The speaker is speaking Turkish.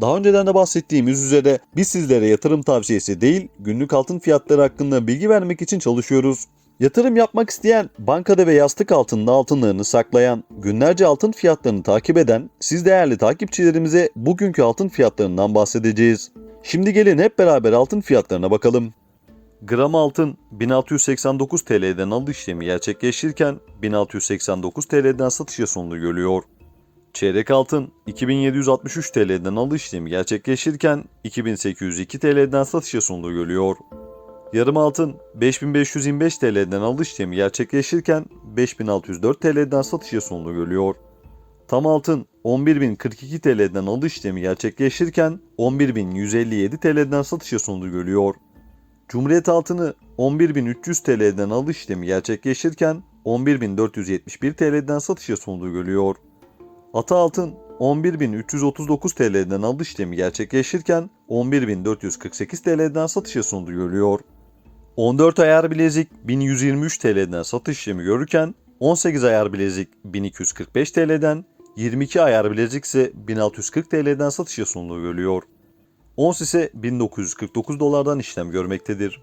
Daha önceden de bahsettiğimiz üzere biz sizlere yatırım tavsiyesi değil, günlük altın fiyatları hakkında bilgi vermek için çalışıyoruz. Yatırım yapmak isteyen, bankada ve yastık altında altınlarını saklayan, günlerce altın fiyatlarını takip eden siz değerli takipçilerimize bugünkü altın fiyatlarından bahsedeceğiz. Şimdi gelin hep beraber altın fiyatlarına bakalım. Gram altın 1689 TL'den alış işlemi gerçekleşirken 1689 TL'den satışa sonunu görüyor. Çeyrek altın 2763 TL'den alış işlemi gerçekleşirken 2802 TL'den satışa sonunu görüyor. Yarım altın 5525 TL'den alış işlemi gerçekleşirken 5604 TL'den satışa sonunu görüyor. Tam altın 11042 TL'den alış işlemi gerçekleşirken 11157 TL'den satışa sonunu görüyor. Cumhuriyet altını 11300 TL'den alış işlemi gerçekleşirken 11471 TL'den satışa sonunu görüyor. Ata altın 11.339 TL'den alış işlemi gerçekleşirken 11.448 TL'den satışa sunduğu görülüyor. 14 ayar bilezik 1123 TL'den satış işlemi görürken 18 ayar bilezik 1245 TL'den 22 ayar bilezik ise 1640 TL'den satışa sunduğu görülüyor. Ons ise 1949 dolardan işlem görmektedir.